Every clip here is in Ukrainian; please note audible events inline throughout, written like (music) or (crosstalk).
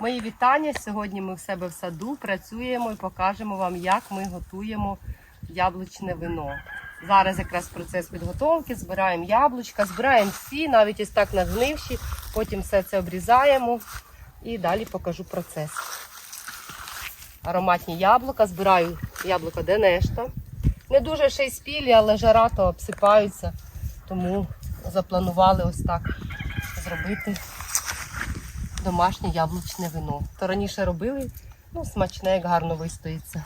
Мої вітання. Сьогодні ми в себе в саду працюємо і покажемо вам, як ми готуємо яблучне вино. Зараз якраз процес підготовки, збираємо яблучка, збираємо всі, навіть ось так нагнивші, потім все це обрізаємо і далі покажу процес. Ароматні яблука, збираю яблука Денешта. Не дуже ще й спілі, але жара то обсипаються, тому запланували ось так зробити домашнє яблучне вино. То раніше робили, ну, смачне, як гарно вистоїться.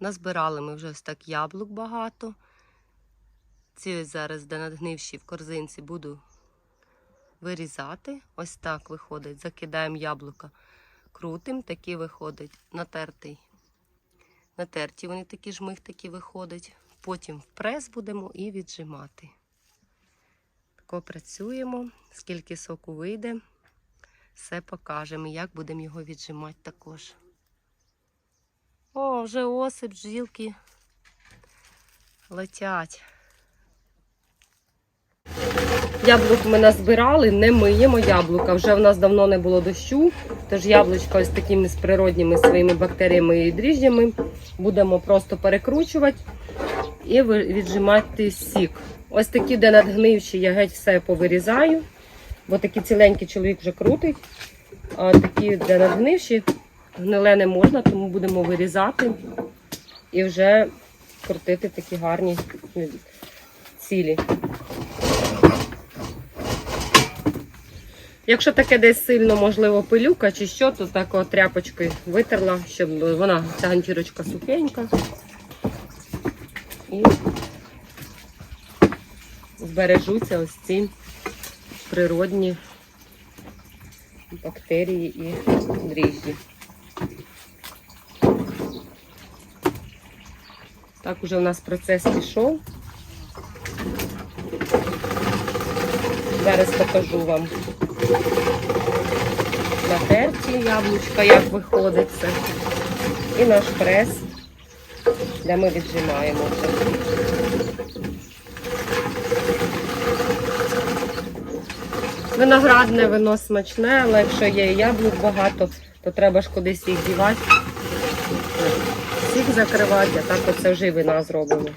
Назбирали ми вже ось так яблук багато. Ці зараз, де надгнивші в корзинці, буду вирізати. Ось так виходить. Закидаємо яблука, крутим, такі виходить, натертий. Натерті вони такі жмих такі виходять. Потім в прес будемо і віджимати. Тако працюємо, скільки соку вийде, все покажемо, як будемо його віджимати також. О, вже осип, бджілки летять. Яблук ми назбирали, не миємо яблука. Вже в нас давно не було дощу, тож яблучка ось такими з природніми своїми бактеріями і дріжджами будемо просто перекручувати і віджимати сік. Ось такі, де надгнивші, я геть все повирізаю, бо такі ціленькі чоловік вже крутить. А такі, де надгнивші, гниле не можна, тому будемо вирізати і вже крутити такі гарні ну, цілі. Якщо таке десь сильно, можливо, пилюка чи що, то так тряпочкою витерла, щоб вона, ця ганчірочка сухенька. І збережуться ось ці природні бактерії і дріжджі. Так, уже у нас процес пішов. Зараз покажу вам натерті яблучка, як виходить це. І наш прес, де ми віджимаємо Виноградне вино смачне, але якщо є яблук багато, то треба ж кудись їх дівати. Сік закривати, а так оце вже й вина зробимо.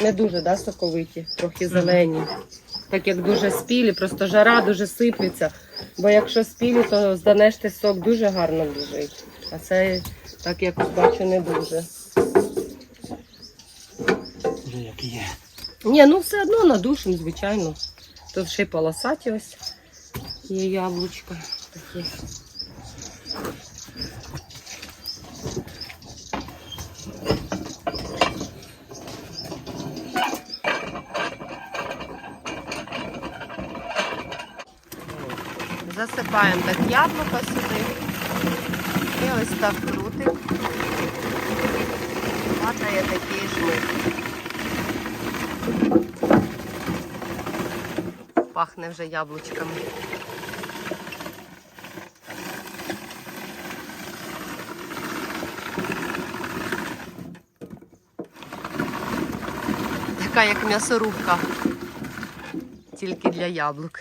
Не дуже, да, соковиті, трохи зелені. Так як дуже спілі, просто жара дуже сиплеться. Бо якщо спілі, то зданеш ти сок дуже гарно біжить. А це так якось бачу не дуже. Вже як є. Ні, ну все одно надушим, звичайно. Тут ще й полосаті ось є яблучка такі. Засипаємо так яблука сюди. І ось так крутим. Падає такий жмих. Пахне вже яблучками. Така як м'ясорубка, тільки для яблук.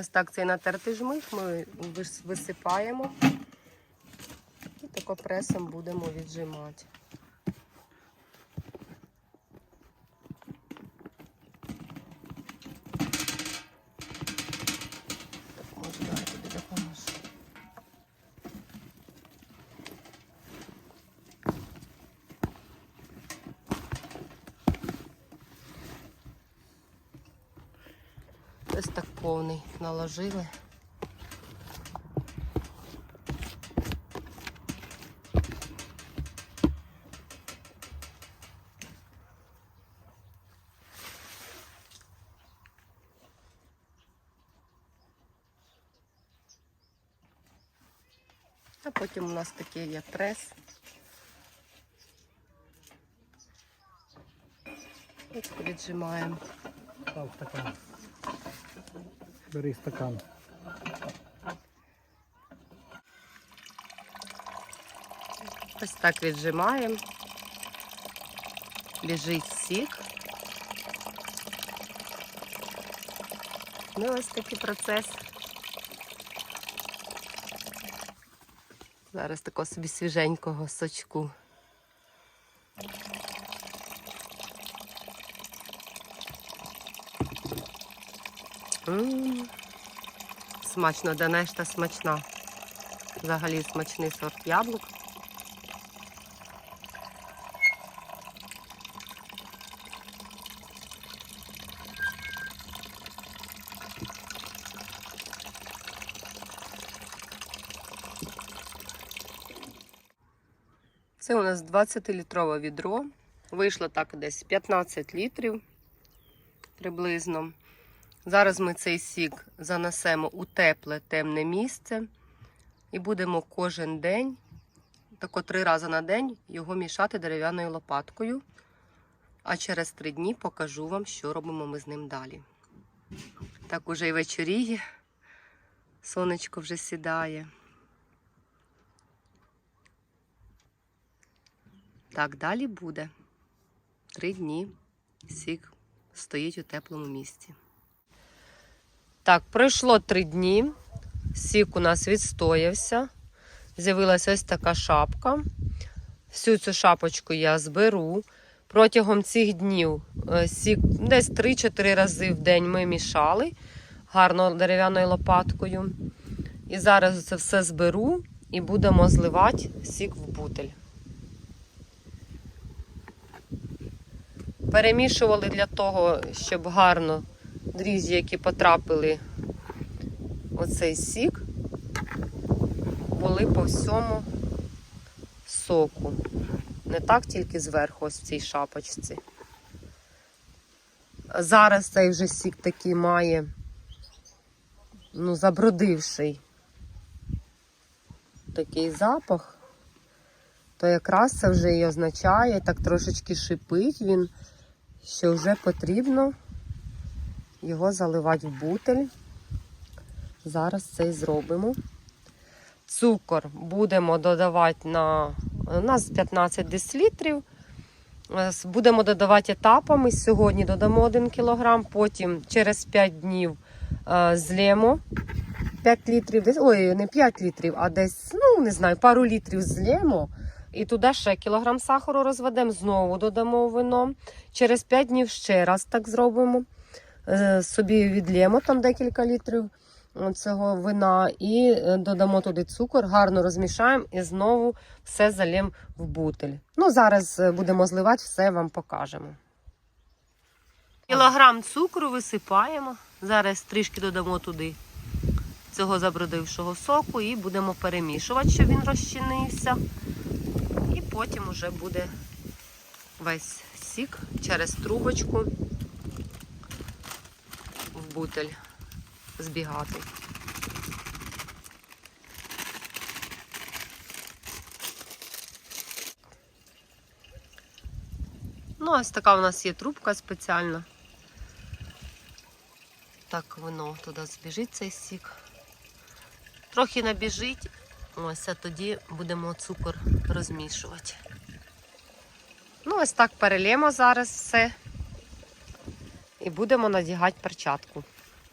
Ось так цей натертий жмих ми висипаємо і тако пресом будемо віджимати. повний наложили. А потім у нас такий є прес. Ось віджимаємо. Бери стакан. Ось так віджимаємо. Біжить сік. Ну, ось такий процес. Зараз такого собі свіженького сочку. М, Смачно, Данешта смачна. Взагалі смачний сорт яблук. Це у нас 20-літрове відро. Вийшло так десь 15 літрів приблизно. Зараз ми цей сік занесемо у тепле темне місце і будемо кожен день, тако три рази на день, його мішати дерев'яною лопаткою. А через три дні покажу вам, що робимо ми з ним далі. Так уже і вечоріє, сонечко вже сідає. Так далі буде. Три дні сік стоїть у теплому місці. Так, пройшло три дні. Сік у нас відстоявся. З'явилася ось така шапка. Всю цю шапочку я зберу. Протягом цих днів е, сік десь 3-4 рази в день ми мішали гарно дерев'яною лопаткою. І зараз це все зберу і будемо зливати сік в бутель. Перемішували для того, щоб гарно дріжджі, які потрапили в оцей сік, були по всьому соку. Не так тільки зверху, ось в цій шапочці. Зараз цей вже сік такий має, ну, забродивший такий запах, то якраз це вже і означає, так трошечки шипить він, що вже потрібно його заливати в бутель. Зараз це і зробимо. Цукор будемо додавати на у нас 15 дл. Будемо додавати етапами. Сьогодні додамо 1 кг, потім через 5 днів е, злємо 5 літрів, ой, не 5 літрів, а десь, ну не знаю, пару літрів злємо. І туди ще кілограм сахару розведемо, знову додамо вино. Через 5 днів ще раз так зробимо. Е, Собі відлємо там декілька літрів цього вина і е, додамо туди цукор, гарно розмішаємо і знову все залємо в бутель. Ну, зараз е, будемо зливати, все вам покажемо. Кілограм цукру висипаємо. Зараз трішки додамо туди цього забродившого соку і будемо перемішувати, щоб він розчинився. І потім уже буде весь сік через трубочку бутель збігати. Ну, ось така у нас є трубка спеціальна. Так воно туди збіжить цей сік. Трохи набіжить, ось, а тоді будемо цукор розмішувати. Ну, ось так перелємо зараз все. І будемо надягати перчатку.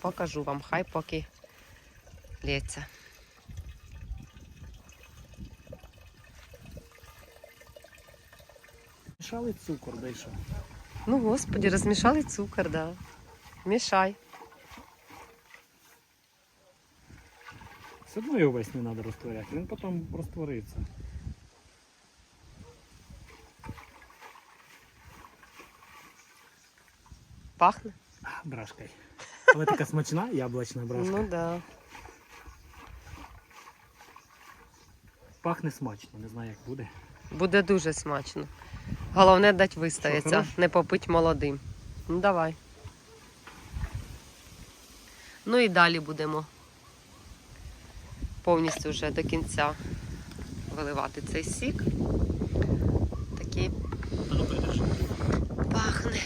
Покажу вам, хай поки лється. Мішали цукор, що. Ну, господі, розмішали цукор, да. Мішай. Все одно його весь не треба розтворяти, він потім розтвориться. Пахне? А, брашкой. Але така смачна яблучна брашка. Ну да. Пахне смачно, не знаю як буде. Буде дуже смачно. Головне дати Що, вистояться, не попить молодим. Ну давай. Ну і далі будемо повністю вже до кінця виливати цей сік. Такий А ну придержи. пахне.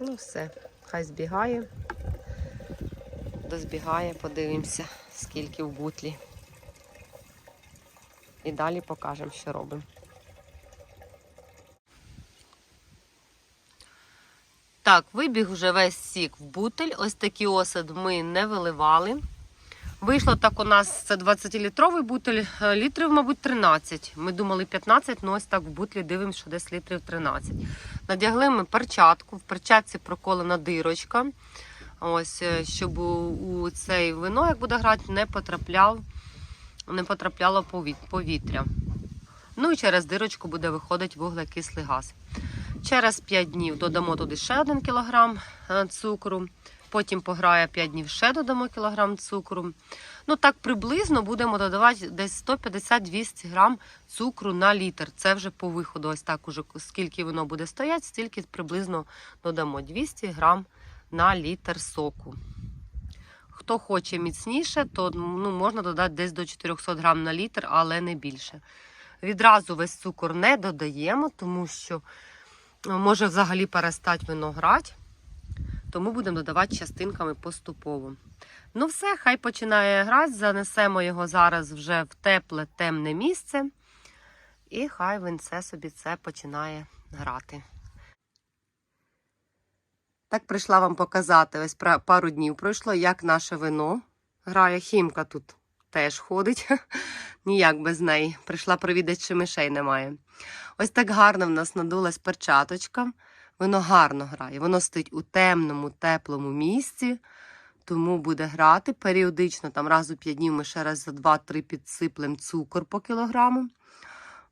Все, хай збігає. Дозбігає, подивимося, скільки в бутлі. І далі покажемо, що робимо. Так, вибіг вже весь сік в бутель. Ось такий осад ми не виливали. Вийшло так у нас це 20-літровий бутель, е, літрів, мабуть, 13. Ми думали 15, але ось так в бутлі дивимося, що десь літрів 13. Надягли ми перчатку, в перчатці проколена дирочка. Ось, е, щоб у, цей вино, як буде грати, не потрапляв, не потрапляло повітря. Ну і через дирочку буде виходити вуглекислий газ. Через 5 днів додамо туди ще 1 кг цукру. Потім пограє 5 днів ще додамо кілограм цукру. Ну так приблизно будемо додавати десь 150-200 грам цукру на літр. Це вже по виходу. Ось так уже скільки воно буде стояти, стільки приблизно додамо 200 грам на літр соку. Хто хоче міцніше, то ну, можна додати десь до 400 грам на літр, але не більше. Відразу весь цукор не додаємо, тому що ну, може взагалі перестати вино грати. Тому будемо додавати частинками поступово. Ну, все, хай починає грати. Занесемо його зараз вже в тепле, темне місце. І хай винце собі це починає грати. Так прийшла вам показати. Ось пару днів пройшло, як наше вино грає. Хімка тут теж ходить. (laughs) Ніяк без неї. Прийшла провідати, чи мишей немає. Ось так гарно в нас надулась перчаточка. Воно гарно грає. Воно стоїть у темному, теплому місці, тому буде грати періодично, там раз у 5 днів ми ще раз за 2-3 підсиплемо цукор по кілограму.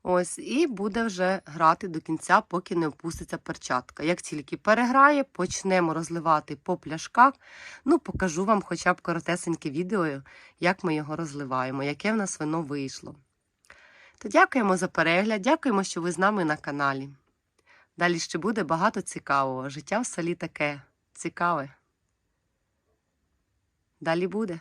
Ось, і буде вже грати до кінця, поки не опуститься перчатка. Як тільки переграє, почнемо розливати по пляшках. Ну, покажу вам хоча б коротесеньке відео, як ми його розливаємо, яке в нас вино вийшло. То дякуємо за перегляд, дякуємо, що ви з нами на каналі. Далі ще буде багато цікавого. Життя в селі таке цікаве. Далі буде.